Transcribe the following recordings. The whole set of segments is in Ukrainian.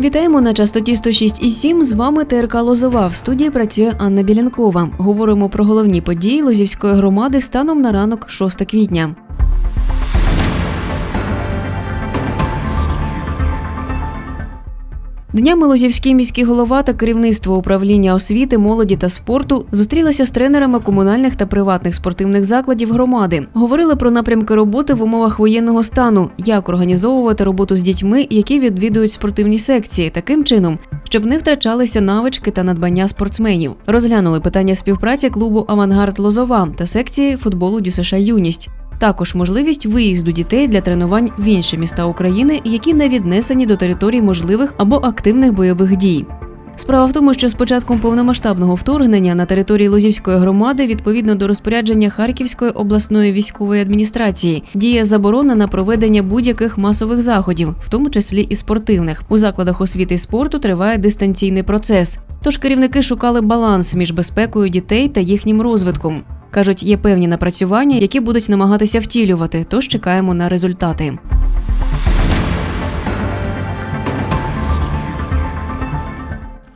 Вітаємо на частоті 106,7. З вами ТРК Лозова. В студії працює Анна Білянкова. Говоримо про головні події Лозівської громади станом на ранок 6 квітня. Днями Лозівський міський голова та керівництво управління освіти, молоді та спорту зустрілися з тренерами комунальних та приватних спортивних закладів громади. Говорили про напрямки роботи в умовах воєнного стану, як організовувати роботу з дітьми, які відвідують спортивні секції, таким чином, щоб не втрачалися навички та надбання спортсменів. Розглянули питання співпраці клубу Авангард Лозова та секції футболу ДЮСШ Юність. Також можливість виїзду дітей для тренувань в інші міста України, які не віднесені до територій можливих або активних бойових дій. Справа в тому, що з початком повномасштабного вторгнення на території Лозівської громади, відповідно до розпорядження Харківської обласної військової адміністрації, діє заборона на проведення будь-яких масових заходів, в тому числі і спортивних. У закладах освіти і спорту триває дистанційний процес. Тож керівники шукали баланс між безпекою дітей та їхнім розвитком. Кажуть, є певні напрацювання, які будуть намагатися втілювати, тож чекаємо на результати.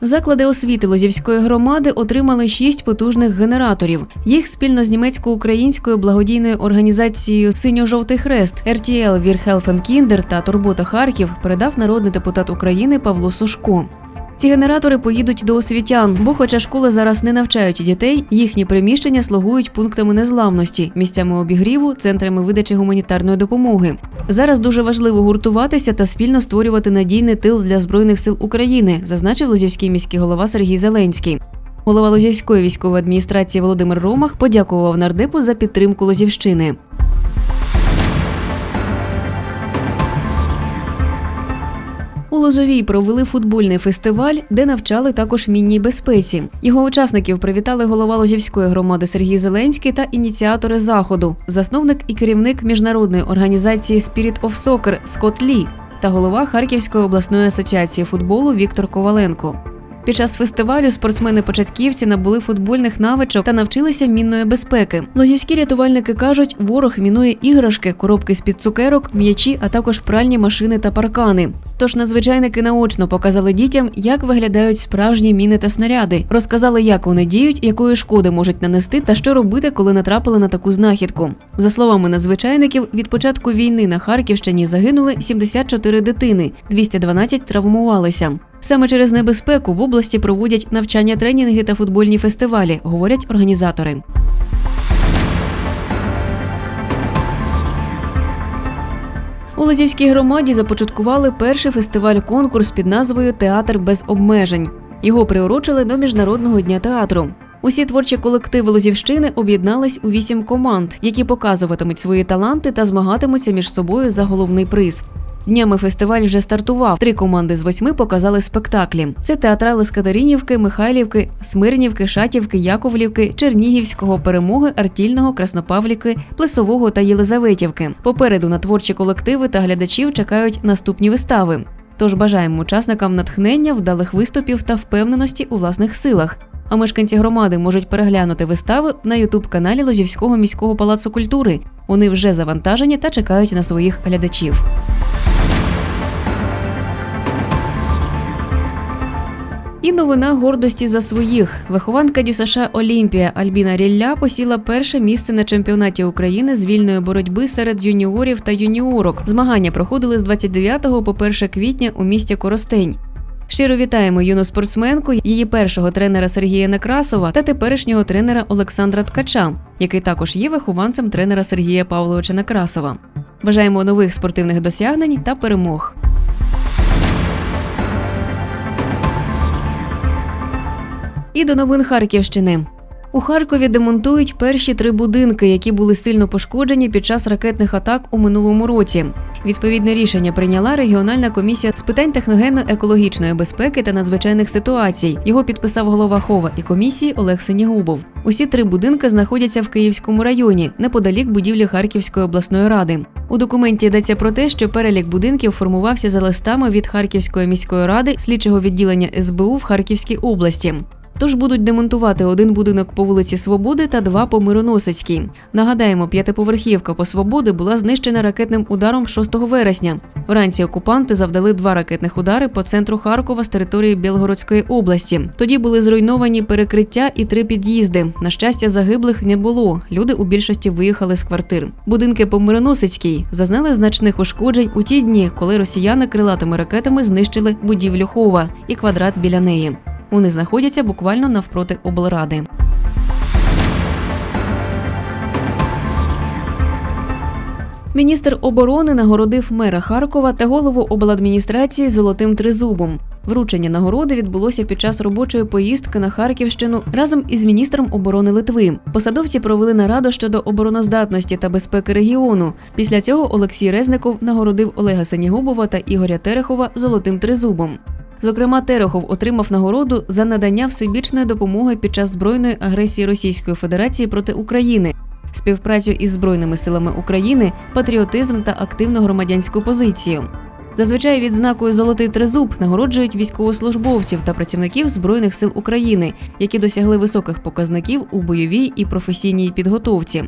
Заклади освіти Лозівської громади отримали шість потужних генераторів. Їх спільно з німецько-українською благодійною організацією Синьо-жовтий хрест RTL Вірхелфенкіндер та Турбота Харків передав народний депутат України Павло Сушко. Ці генератори поїдуть до освітян, бо, хоча школи зараз не навчають дітей, їхні приміщення слугують пунктами незламності, місцями обігріву, центрами видачі гуманітарної допомоги. Зараз дуже важливо гуртуватися та спільно створювати надійний тил для збройних сил України, зазначив Лозівський міський голова Сергій Зеленський. Голова Лозівської військової адміністрації Володимир Ромах подякував нардепу за підтримку Лозівщини. Лозовій провели футбольний фестиваль, де навчали також мінній безпеці. Його учасників привітали голова Лозівської громади Сергій Зеленський та ініціатори заходу, засновник і керівник міжнародної організації Spirit of Soccer Скотт Лі та голова Харківської обласної асоціації футболу Віктор Коваленко. Під час фестивалю спортсмени-початківці набули футбольних навичок та навчилися мінної безпеки. Лозівські рятувальники кажуть, ворог мінує іграшки, коробки з під цукерок, м'ячі, а також пральні машини та паркани. Тож надзвичайники наочно показали дітям, як виглядають справжні міни та снаряди, розказали, як вони діють, якої шкоди можуть нанести, та що робити, коли натрапили на таку знахідку. За словами надзвичайників, від початку війни на Харківщині загинули 74 дитини, 212 травмувалися. Саме через небезпеку в області проводять навчання тренінги та футбольні фестивалі, говорять організатори. У Лозівській громаді започаткували перший фестиваль-конкурс під назвою Театр без обмежень. Його приурочили до міжнародного дня театру. Усі творчі колективи Лозівщини об'єднались у вісім команд, які показуватимуть свої таланти та змагатимуться між собою за головний приз. Днями фестиваль вже стартував. Три команди з восьми показали спектаклі. Це театрали з Катеринівки, Михайлівки, Смирнівки, Шатівки, Яковлівки, Чернігівського, Перемоги, Артільного, Краснопавлівки, Плесового та Єлизаветівки. Попереду на творчі колективи та глядачів чекають наступні вистави. Тож бажаємо учасникам натхнення, вдалих виступів та впевненості у власних силах. А мешканці громади можуть переглянути вистави на ютуб-каналі Лозівського міського палацу культури. Вони вже завантажені та чекають на своїх глядачів. І новина гордості за своїх. Вихованка ДЮСШ Олімпія Альбіна Рілля посіла перше місце на чемпіонаті України з вільної боротьби серед юніорів та юніорок. Змагання проходили з 29 по 1 квітня у місті Коростень. Щиро вітаємо юну спортсменку, її першого тренера Сергія Некрасова та теперішнього тренера Олександра Ткача, який також є вихованцем тренера Сергія Павловича Некрасова. Бажаємо нових спортивних досягнень та перемог. І до новин Харківщини. У Харкові демонтують перші три будинки, які були сильно пошкоджені під час ракетних атак у минулому році. Відповідне рішення прийняла регіональна комісія з питань техногенно-екологічної безпеки та надзвичайних ситуацій. Його підписав голова хова і комісії Олег Синягубов. Усі три будинки знаходяться в Київському районі, неподалік будівлі Харківської обласної ради. У документі йдеться про те, що перелік будинків формувався за листами від Харківської міської ради слідчого відділення СБУ в Харківській області. Тож будуть демонтувати один будинок по вулиці Свободи та два по Мироносицькій. Нагадаємо, п'ятиповерхівка по Свободи була знищена ракетним ударом 6 вересня. Вранці окупанти завдали два ракетних удари по центру Харкова з території Білгородської області. Тоді були зруйновані перекриття і три під'їзди. На щастя, загиблих не було. Люди у більшості виїхали з квартир. Будинки по Мироносицькій зазнали значних ушкоджень у ті дні, коли росіяни крилатими ракетами знищили будівлю Хова і квадрат біля неї. Вони знаходяться буквально навпроти облради. Міністр оборони нагородив мера Харкова та голову обладміністрації золотим тризубом. Вручення нагороди відбулося під час робочої поїздки на Харківщину разом із міністром оборони Литви. Посадовці провели нараду щодо обороноздатності та безпеки регіону. Після цього Олексій Резников нагородив Олега Сенігубова та Ігоря Терехова золотим тризубом. Зокрема, Терехов отримав нагороду за надання всебічної допомоги під час збройної агресії Російської Федерації проти України, співпрацю із збройними силами України, патріотизм та активну громадянську позицію. Зазвичай відзнакою Золотий тризуб нагороджують військовослужбовців та працівників збройних сил України, які досягли високих показників у бойовій і професійній підготовці.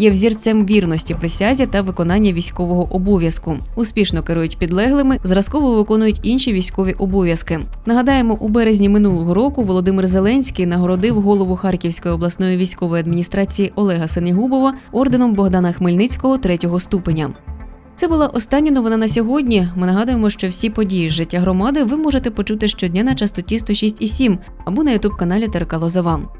Є взірцем вірності присязі та виконання військового обов'язку. Успішно керують підлеглими, зразково виконують інші військові обов'язки. Нагадаємо, у березні минулого року Володимир Зеленський нагородив голову Харківської обласної військової адміністрації Олега Сенігубова орденом Богдана Хмельницького третього ступеня. Це була остання новина на сьогодні. Ми нагадуємо, що всі події з життя громади ви можете почути щодня на частоті 106,7 або на ютуб каналі ТРК Лозова.